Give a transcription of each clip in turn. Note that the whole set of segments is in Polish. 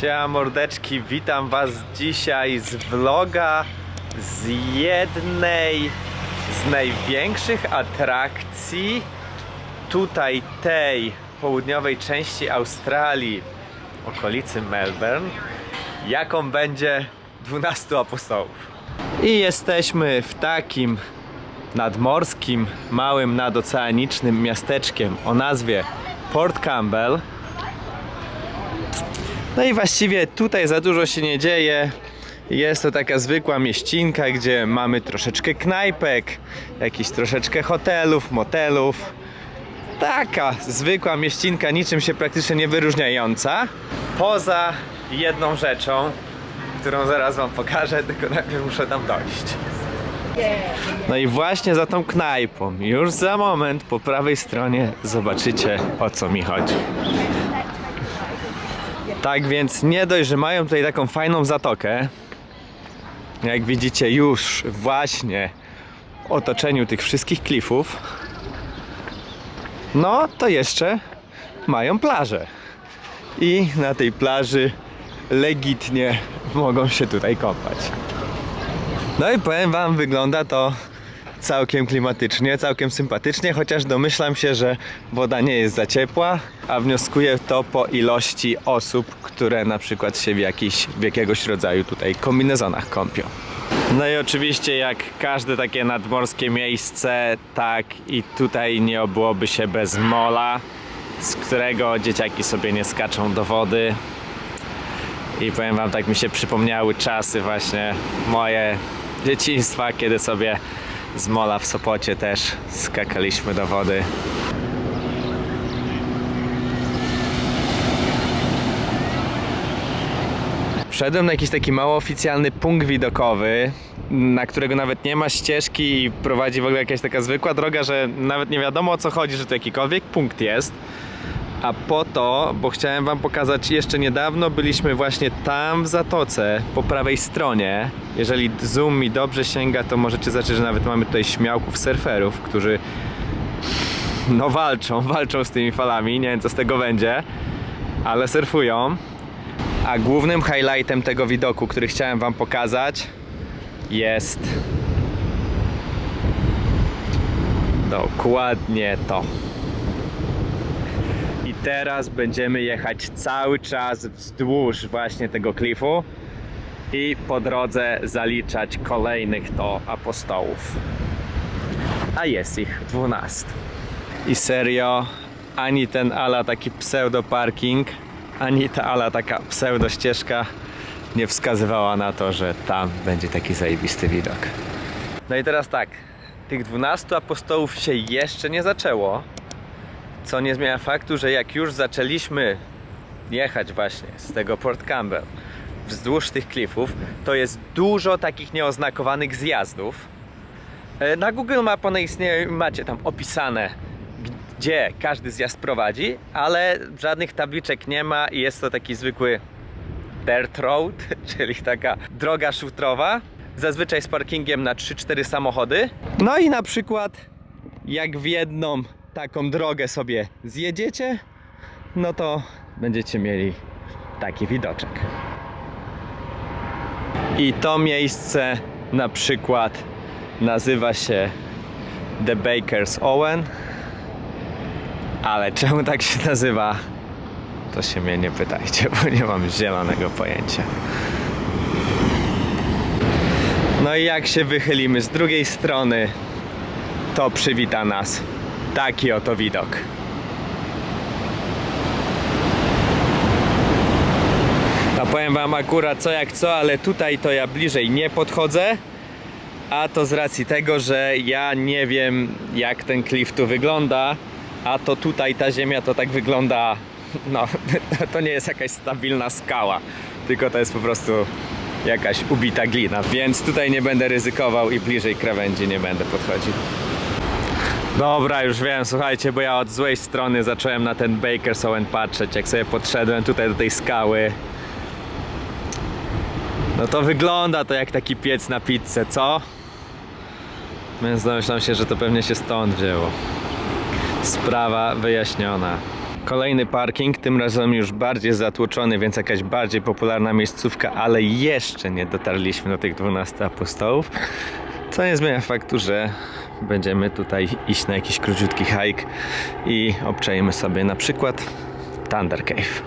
Siema mordeczki, witam was dzisiaj z vloga z jednej z największych atrakcji tutaj tej południowej części Australii, okolicy Melbourne, jaką będzie 12 apostołów. I jesteśmy w takim nadmorskim, małym nadoceanicznym miasteczkiem o nazwie Port Campbell. No i właściwie tutaj za dużo się nie dzieje. Jest to taka zwykła mieścinka, gdzie mamy troszeczkę knajpek, jakieś troszeczkę hotelów, motelów. Taka zwykła mieścinka, niczym się praktycznie nie wyróżniająca. Poza jedną rzeczą, którą zaraz wam pokażę, tylko najpierw muszę tam dojść. No i właśnie za tą knajpą, już za moment po prawej stronie zobaczycie o co mi chodzi. Tak więc nie dość, że mają tutaj taką fajną zatokę, jak widzicie już właśnie w otoczeniu tych wszystkich klifów, no to jeszcze mają plażę. I na tej plaży legitnie mogą się tutaj kąpać. No i powiem wam, wygląda to całkiem klimatycznie, całkiem sympatycznie, chociaż domyślam się, że woda nie jest za ciepła, a wnioskuję to po ilości osób, które na przykład się w, jakiś, w jakiegoś rodzaju tutaj kombinezonach kąpią. No i oczywiście jak każde takie nadmorskie miejsce, tak i tutaj nie obyłoby się bez mola, z którego dzieciaki sobie nie skaczą do wody. I powiem wam, tak mi się przypomniały czasy właśnie moje dzieciństwa, kiedy sobie z mola w Sopocie też skakaliśmy do wody. Wszedłem na jakiś taki mało oficjalny punkt widokowy, na którego nawet nie ma ścieżki i prowadzi w ogóle jakaś taka zwykła droga, że nawet nie wiadomo o co chodzi, że to jakikolwiek punkt jest. A po to, bo chciałem wam pokazać jeszcze niedawno byliśmy właśnie tam w zatoce po prawej stronie. Jeżeli zoom mi dobrze sięga, to możecie zobaczyć, że nawet mamy tutaj śmiałków surferów, którzy no walczą, walczą z tymi falami. Nie wiem co z tego będzie, ale surfują. A głównym highlightem tego widoku, który chciałem wam pokazać, jest dokładnie to. Teraz będziemy jechać cały czas wzdłuż właśnie tego klifu i po drodze zaliczać kolejnych to apostołów. A jest ich 12. I serio, ani ten ala taki pseudo parking, ani ta ala taka pseudo ścieżka nie wskazywała na to, że tam będzie taki zajebisty widok. No i teraz tak, tych 12 apostołów się jeszcze nie zaczęło, co nie zmienia faktu, że jak już zaczęliśmy jechać właśnie z tego Port Campbell wzdłuż tych klifów, to jest dużo takich nieoznakowanych zjazdów. E, Na Google Map one istnieją, macie tam opisane, gdzie każdy zjazd prowadzi, ale żadnych tabliczek nie ma i jest to taki zwykły dirt road, czyli taka droga szutrowa, zazwyczaj z parkingiem na 3-4 samochody. No i na przykład jak w jedną taką drogę sobie zjedziecie, no to będziecie mieli taki widoczek. I to miejsce na przykład nazywa się The Baker's Owen. Ale czemu tak się nazywa? To się mnie nie pytajcie, bo nie mam zielonego pojęcia. No i jak się wychylimy z drugiej strony, to przywita nas taki oto widok. No powiem wam akurat co jak co, ale tutaj to ja bliżej nie podchodzę. A to z racji tego, że ja nie wiem jak ten klif tu wygląda, a to tutaj ta ziemia to tak wygląda, no to nie jest jakaś stabilna skała, tylko to jest po prostu jakaś ubita glina, więc tutaj nie będę ryzykował i bliżej krawędzi nie będę podchodził. Dobra, już wiem, słuchajcie, bo ja od złej strony zacząłem na ten Baker's Owen patrzeć, jak sobie podszedłem tutaj do tej skały. No to wygląda to jak taki piec na pizzę, co? Więc domyślam się, że to pewnie się stąd wzięło. Sprawa wyjaśniona. Kolejny parking, tym razem już bardziej zatłoczony, więc jakaś bardziej popularna miejscówka, ale jeszcze nie dotarliśmy do tych 12 apostołów. Co nie zmienia faktu, że będziemy tutaj iść na jakiś króciutki hike i obczajmy sobie na przykład Thunder Cave.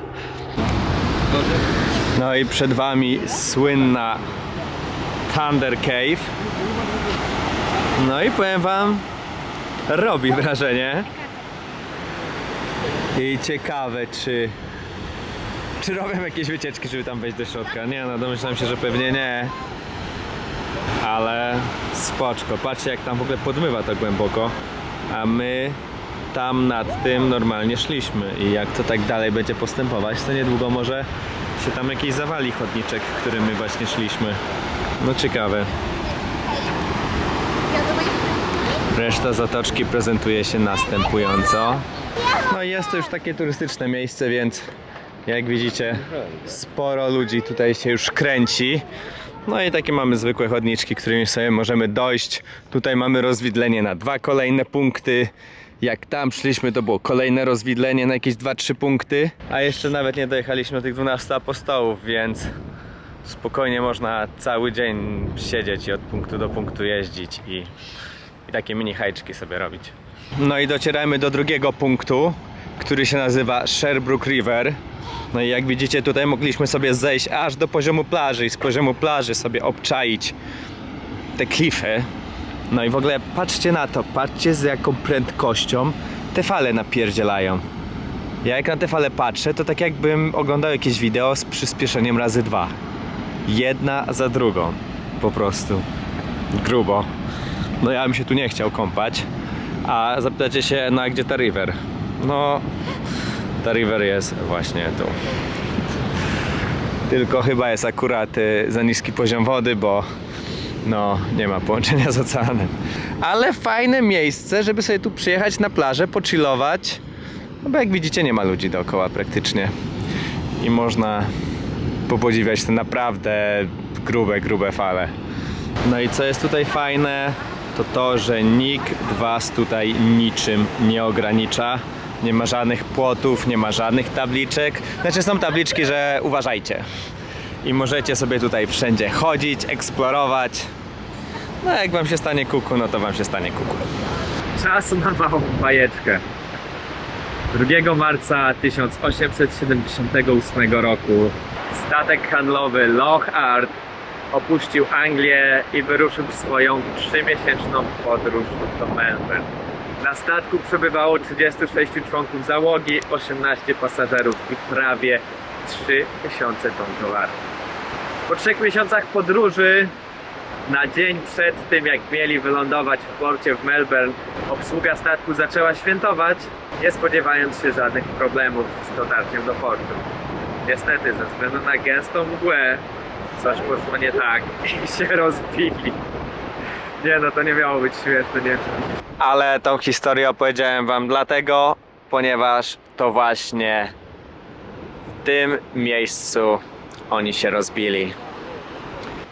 No i przed wami słynna Thunder Cave. No i powiem wam, robi wrażenie. I ciekawe, czy. Czy robią jakieś wycieczki, żeby tam wejść do środka? Nie, no domyślam się, że pewnie nie. Ale spoczko. Patrzcie, jak tam w ogóle podmywa to głęboko. A my tam nad tym normalnie szliśmy. I jak to tak dalej będzie postępować, to niedługo może się tam jakiś zawali chodniczek, którym my właśnie szliśmy. No ciekawe. Reszta zatoczki prezentuje się następująco. No i jest to już takie turystyczne miejsce, więc jak widzicie, sporo ludzi tutaj się już kręci. No i takie mamy zwykłe chodniczki, którymi sobie możemy dojść. Tutaj mamy rozwidlenie na dwa kolejne punkty. Jak tam szliśmy, to było kolejne rozwidlenie na jakieś 2-3 punkty. A jeszcze nawet nie dojechaliśmy do tych 12 apostołów, więc spokojnie można cały dzień siedzieć i od punktu do punktu jeździć i, i takie mini hajczki sobie robić. No i docieramy do drugiego punktu, który się nazywa Sherbrooke River. No i jak widzicie tutaj mogliśmy sobie zejść aż do poziomu plaży i z poziomu plaży sobie obczaić te klify. No i w ogóle patrzcie na to, patrzcie z jaką prędkością te fale napierdzielają. Ja jak na te fale patrzę, to tak jakbym oglądał jakieś wideo z przyspieszeniem razy dwa. Jedna za drugą. Po prostu. Grubo. No ja bym się tu nie chciał kąpać. A zapytacie się, no a gdzie ta river? No, ta river jest właśnie tu. Tylko chyba jest akurat y, za niski poziom wody, bo no, nie ma połączenia z oceanem. Ale fajne miejsce, żeby sobie tu przyjechać na plażę, pochillować. No bo jak widzicie, nie ma ludzi dookoła praktycznie. I można popodziwiać te naprawdę grube, grube fale. No i co jest tutaj fajne, to to, że nikt was tutaj niczym nie ogranicza. Nie ma żadnych płotów, nie ma żadnych tabliczek. Znaczy są tabliczki, że uważajcie. I możecie sobie tutaj wszędzie chodzić, eksplorować. No jak wam się stanie kuku, no to wam się stanie kuku. Czas na małą bajeczkę. 2 marca 1878 roku statek handlowy Loch Art opuścił Anglię i wyruszył w swoją trzymiesięczną podróż do Melbourne. Na statku przebywało 36 członków załogi, 18 pasażerów i prawie 3000 ton towaru. Po trzech miesiącach podróży na dzień przed tym, jak mieli wylądować w porcie w Melbourne, obsługa statku zaczęła świętować, nie spodziewając się żadnych problemów z dotarciem do portu. Niestety, ze względu na gęstą mgłę, coś poszło nie tak i się rozbili. Nie no, to nie miało być śmieszne, nie Ale tą historię opowiedziałem wam dlatego, ponieważ to właśnie w tym miejscu oni się rozbili.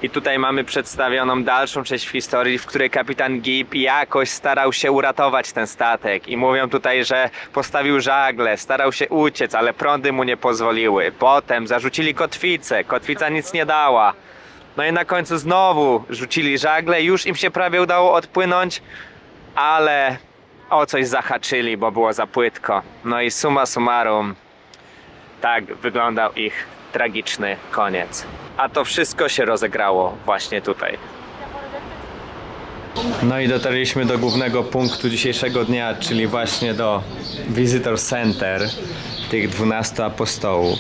I tutaj mamy przedstawioną dalszą część historii, w której kapitan Gibb jakoś starał się uratować ten statek. I mówią tutaj, że postawił żagle, starał się uciec, ale prądy mu nie pozwoliły. Potem zarzucili kotwicę, kotwica nic nie dała. No i na końcu znowu rzucili żagle, już im się prawie udało odpłynąć, ale o coś zahaczyli, bo było za płytko. No i summa summarum, tak wyglądał ich tragiczny koniec. A to wszystko się rozegrało właśnie tutaj. No i dotarliśmy do głównego punktu dzisiejszego dnia, czyli właśnie do Visitor Center tych 12 apostołów.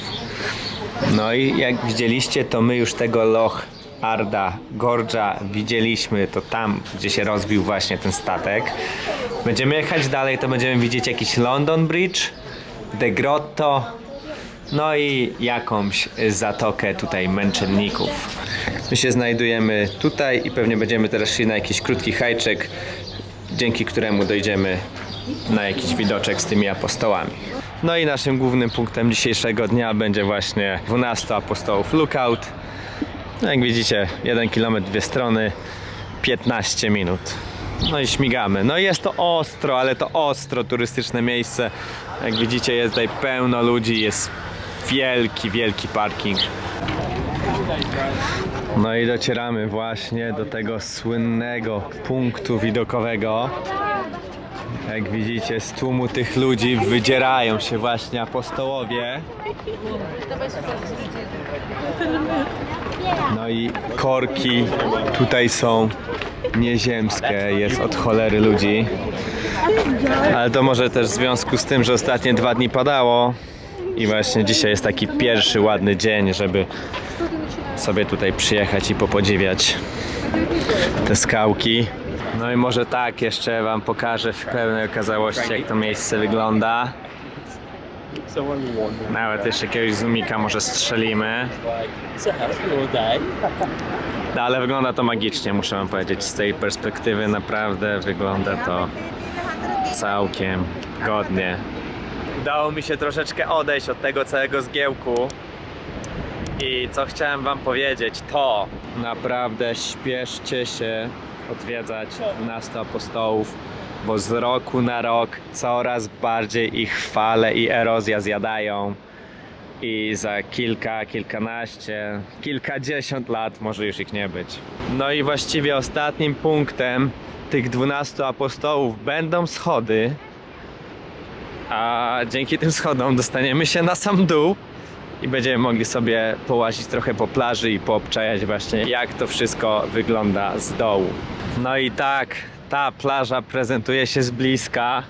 No i jak widzieliście, to my już tego Loch Arda Gorgia widzieliśmy, to tam, gdzie się rozbił właśnie ten statek. Będziemy jechać dalej, to będziemy widzieć jakiś London Bridge, The Grotto, no i jakąś zatokę tutaj męczenników. My się znajdujemy tutaj i pewnie będziemy teraz szli na jakiś krótki hajczek, dzięki któremu dojdziemy na jakiś widoczek z tymi apostołami. No i naszym głównym punktem dzisiejszego dnia będzie właśnie 12 apostołów Lookout. No jak widzicie, 1 km, dwie strony, 15 minut. No i śmigamy. No i jest to ostro, ale to ostro turystyczne miejsce. Jak widzicie jest tutaj pełno ludzi, jest wielki, wielki parking. No i docieramy właśnie do tego słynnego punktu widokowego. Jak widzicie, z tłumu tych ludzi wydzierają się właśnie apostołowie. No i korki tutaj są nieziemskie, jest od cholery ludzi. Ale to może też w związku z tym, że ostatnie dwa dni padało i właśnie dzisiaj jest taki pierwszy ładny dzień, żeby sobie tutaj przyjechać i popodziwiać te skałki. No i może tak jeszcze wam pokażę w pełnej okazałości jak to miejsce wygląda. Nawet jeszcze jakiegoś zoomika może strzelimy. No, ale wygląda to magicznie, muszę wam powiedzieć. Z tej perspektywy naprawdę wygląda to całkiem godnie. Udało mi się troszeczkę odejść od tego całego zgiełku. I co chciałem wam powiedzieć, to naprawdę śpieszcie się odwiedzać 12 apostołów, bo z roku na rok coraz bardziej ich fale i erozja zjadają i za kilka, kilkanaście, kilkadziesiąt lat może już ich nie być. No i właściwie ostatnim punktem tych 12 apostołów będą schody, a dzięki tym schodom dostaniemy się na sam dół i będziemy mogli sobie połazić trochę po plaży i poobczajać właśnie jak to wszystko wygląda z dołu. No i tak, ta plaża prezentuje się z bliska.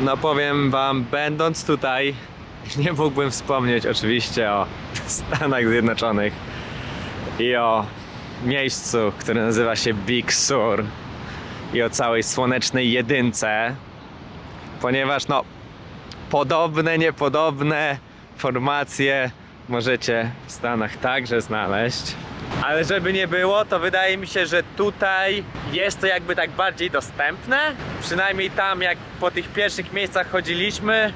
No powiem wam, będąc tutaj, nie mógłbym wspomnieć oczywiście o Stanach Zjednoczonych i o miejscu, które nazywa się Big Sur i o całej słonecznej jedynce, ponieważ no podobne, niepodobne formacje możecie w Stanach także znaleźć. Ale żeby nie było, to wydaje mi się, że tutaj jest to jakby tak bardziej dostępne. Przynajmniej tam, jak po tych pierwszych miejscach chodziliśmy,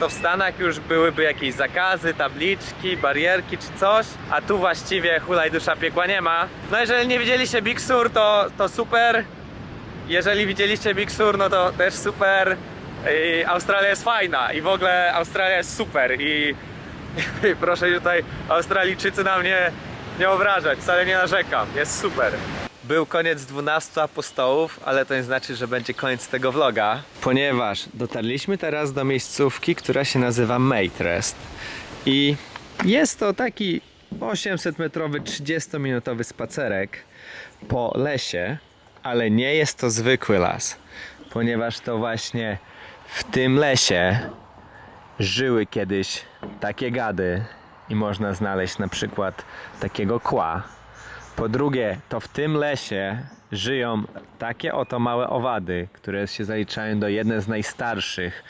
to w Stanach już byłyby jakieś zakazy, tabliczki, barierki czy coś, a tu właściwie hulaj dusza piekła nie ma. No jeżeli nie widzieliście Big Sur, to, to super. Jeżeli widzieliście Big Sur, no to też super. I Australia jest fajna i w ogóle Australia jest super i, i proszę tutaj Australijczycy na mnie nie obrażać, wcale nie narzekam, jest super. Był koniec 12 apostołów, ale to nie znaczy, że będzie koniec tego vloga, ponieważ dotarliśmy teraz do miejscówki, która się nazywa Matrest i jest to taki 800-metrowy, 30-minutowy spacerek po lesie, ale nie jest to zwykły las, ponieważ to właśnie w tym lesie żyły kiedyś takie gady i można znaleźć na przykład takiego kła. Po drugie, to w tym lesie żyją takie oto małe owady, które się zaliczają do jednej z najstarszych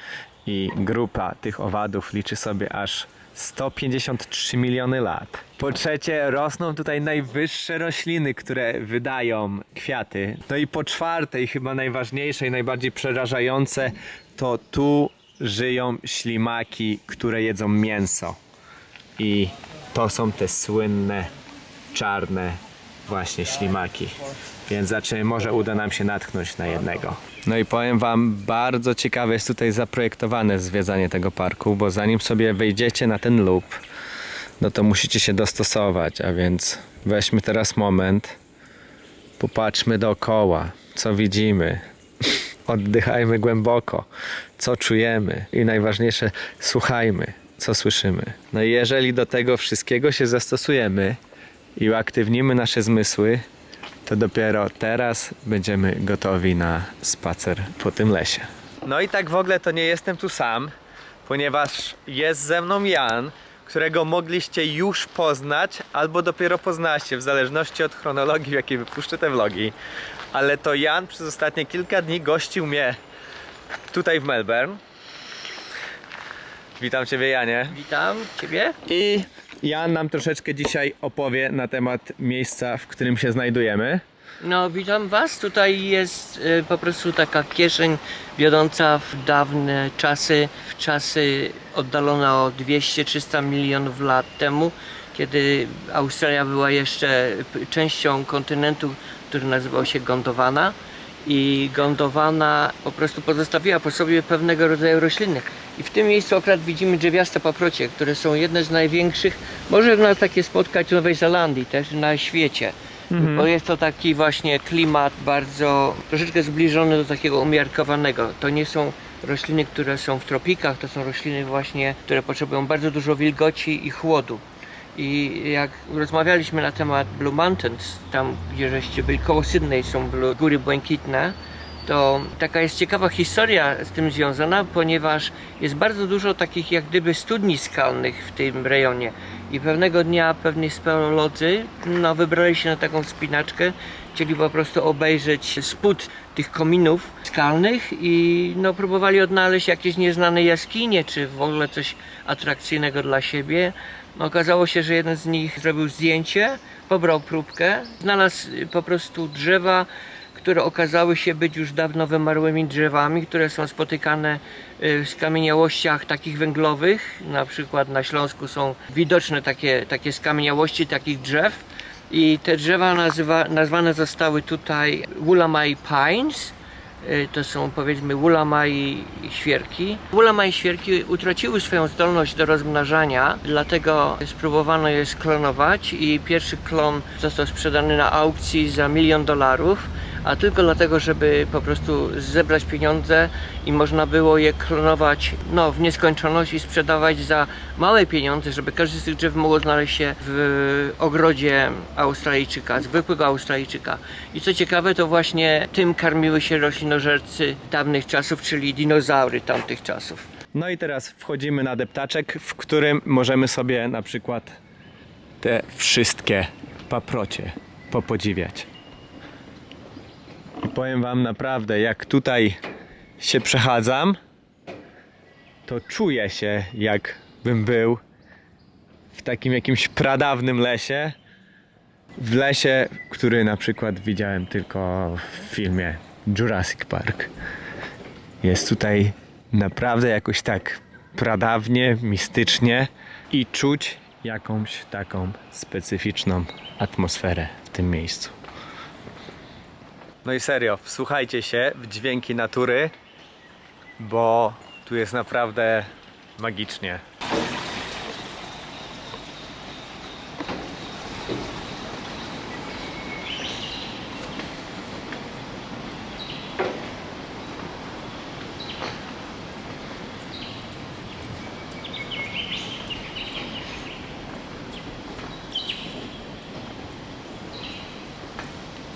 i grupa tych owadów liczy sobie aż 153 miliony lat. Po trzecie, rosną tutaj najwyższe rośliny, które wydają kwiaty. No i po czwarte, i chyba najważniejsze i najbardziej przerażające, to tu żyją ślimaki, które jedzą mięso. I to są te słynne, czarne właśnie ślimaki. Więc zaczynamy, może uda nam się natknąć na jednego. No i powiem wam, bardzo ciekawe jest tutaj zaprojektowane zwiedzanie tego parku, bo zanim sobie wejdziecie na ten loop, no to musicie się dostosować, a więc weźmy teraz moment, popatrzmy dookoła, co widzimy, oddychajmy głęboko, co czujemy i najważniejsze, słuchajmy, co słyszymy. No i jeżeli do tego wszystkiego się zastosujemy i uaktywnimy nasze zmysły, to dopiero teraz będziemy gotowi na spacer po tym lesie. No i tak w ogóle to nie jestem tu sam, ponieważ jest ze mną Jan, którego mogliście już poznać, albo dopiero poznacie, w zależności od chronologii, w jakiej wypuszczę te vlogi. Ale to Jan przez ostatnie kilka dni gościł mnie tutaj w Melbourne. Witam Ciebie, Janie. Witam Ciebie. I Jan nam troszeczkę dzisiaj opowie na temat miejsca, w którym się znajdujemy. No, witam Was. Tutaj jest e, po prostu taka kieszeń wiodąca w dawne czasy, w czasy oddalone o 200-300 milionów lat temu. kiedy Australia była jeszcze p- częścią kontynentu, który nazywał się Gondwana i Gondwana po prostu pozostawiła po sobie pewnego rodzaju rośliny. I w tym miejscu akurat widzimy drzewiaste paprocie, które są jedne z największych, można takie spotkać w Nowej Zelandii, też na świecie. Bo jest to taki właśnie klimat bardzo troszeczkę zbliżony do takiego umiarkowanego. To nie są rośliny, które są w tropikach, to są rośliny właśnie, które potrzebują bardzo dużo wilgoci i chłodu. I jak rozmawialiśmy na temat Blue Mountains, tam gdzie żeście byli, koło Sydney są Blue, góry błękitne, to taka jest ciekawa historia z tym związana, ponieważ jest bardzo dużo takich jak gdyby studni skalnych w tym rejonie. I pewnego dnia pewni speolodzy no, wybrali się na taką wspinaczkę, chcieli po prostu obejrzeć spód tych kominów skalnych i no, próbowali odnaleźć jakieś nieznane jaskinie, czy w ogóle coś atrakcyjnego dla siebie. Okazało się, że jeden z nich zrobił zdjęcie, pobrał próbkę, znalazł po prostu drzewa, które okazały się być już dawno wymarłymi drzewami, które są spotykane y, w skamieniałościach takich węglowych. Na przykład na Śląsku są widoczne takie, takie skamieniałości takich drzew. I te drzewa nazywa, nazwane zostały tutaj Wulamai Pines. Y, To są powiedzmy Wulamai świerki. Wulamai świerki utraciły swoją zdolność do rozmnażania, dlatego spróbowano je sklonować i pierwszy klon został sprzedany na aukcji za milion dolarów a tylko dlatego, żeby po prostu zebrać pieniądze i można było je klonować no, w nieskończoność i sprzedawać za małe pieniądze, żeby każdy z tych drzew mógł znaleźć się w ogrodzie Australijczyka, zwykłego Australijczyka. I co ciekawe, to właśnie tym karmiły się roślinożercy dawnych czasów, czyli dinozaury tamtych czasów. No i teraz wchodzimy na deptaczek, w którym możemy sobie na przykład te wszystkie paprocie popodziwiać. Powiem wam naprawdę, jak tutaj się przechadzam, to czuję się jakbym był w takim jakimś pradawnym lesie. W lesie, który na przykład widziałem tylko w filmie Jurassic Park. Jest tutaj naprawdę jakoś tak pradawnie, mistycznie i czuć jakąś taką specyficzną atmosferę w tym miejscu. No i serio, wsłuchajcie się w dźwięki natury, bo tu jest naprawdę magicznie.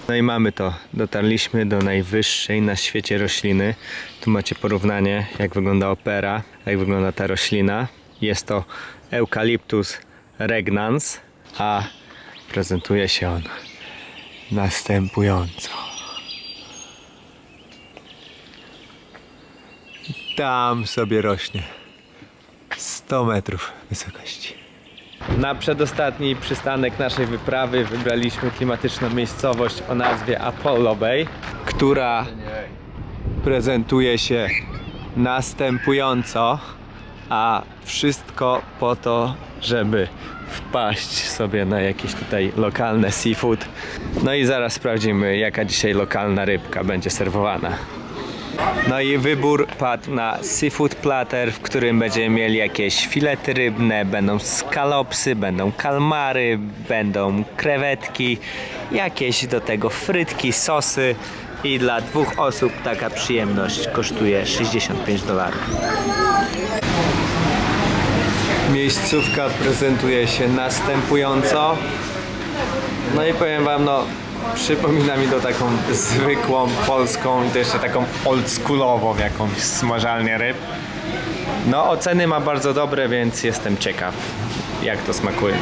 No i mamy to. Dotarliśmy do najwyższej na świecie rośliny. Tu macie porównanie, jak wygląda opera, jak wygląda ta roślina. Jest to Eucalyptus regnans, a prezentuje się on następująco. Tam sobie rośnie 100 metrów wysokości. Na przedostatni przystanek naszej wyprawy wybraliśmy klimatyczną miejscowość o nazwie Apollo Bay, która prezentuje się następująco, a wszystko po to, żeby wpaść sobie na jakieś tutaj lokalne seafood. No i zaraz sprawdzimy, jaka dzisiaj lokalna rybka będzie serwowana. No i wybór padł na seafood platter, w którym będziemy mieli jakieś filety rybne, będą skalopsy, będą kalmary, będą krewetki, jakieś do tego frytki, sosy i dla dwóch osób taka przyjemność kosztuje 65 dolarów. Miejscówka prezentuje się następująco. No i powiem wam, no przypomina mi to taką zwykłą polską i to jeszcze taką oldschoolową jakąś smażalnię ryb. No oceny ma bardzo dobre, więc jestem ciekaw jak to smakuje.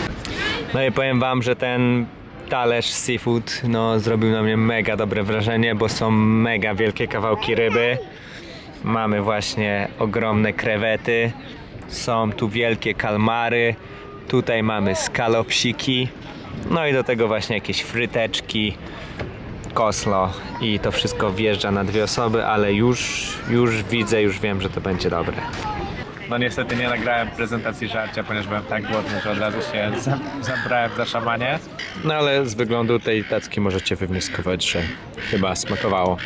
No i powiem wam, że ten talerz seafood no, zrobił na mnie mega dobre wrażenie, bo są mega wielkie kawałki ryby. Mamy właśnie ogromne krewety, są tu wielkie kalmary, tutaj mamy skalopsiki, no i do tego właśnie jakieś fryteczki, koslo i to wszystko wjeżdża na dwie osoby, ale już, już widzę, już wiem, że to będzie dobre. No niestety nie nagrałem prezentacji żarcia, ponieważ byłem tak głodny, że od razu się za- zabrałem za szamanie. No ale z wyglądu tej tacki możecie wywnioskować, że chyba smakowało.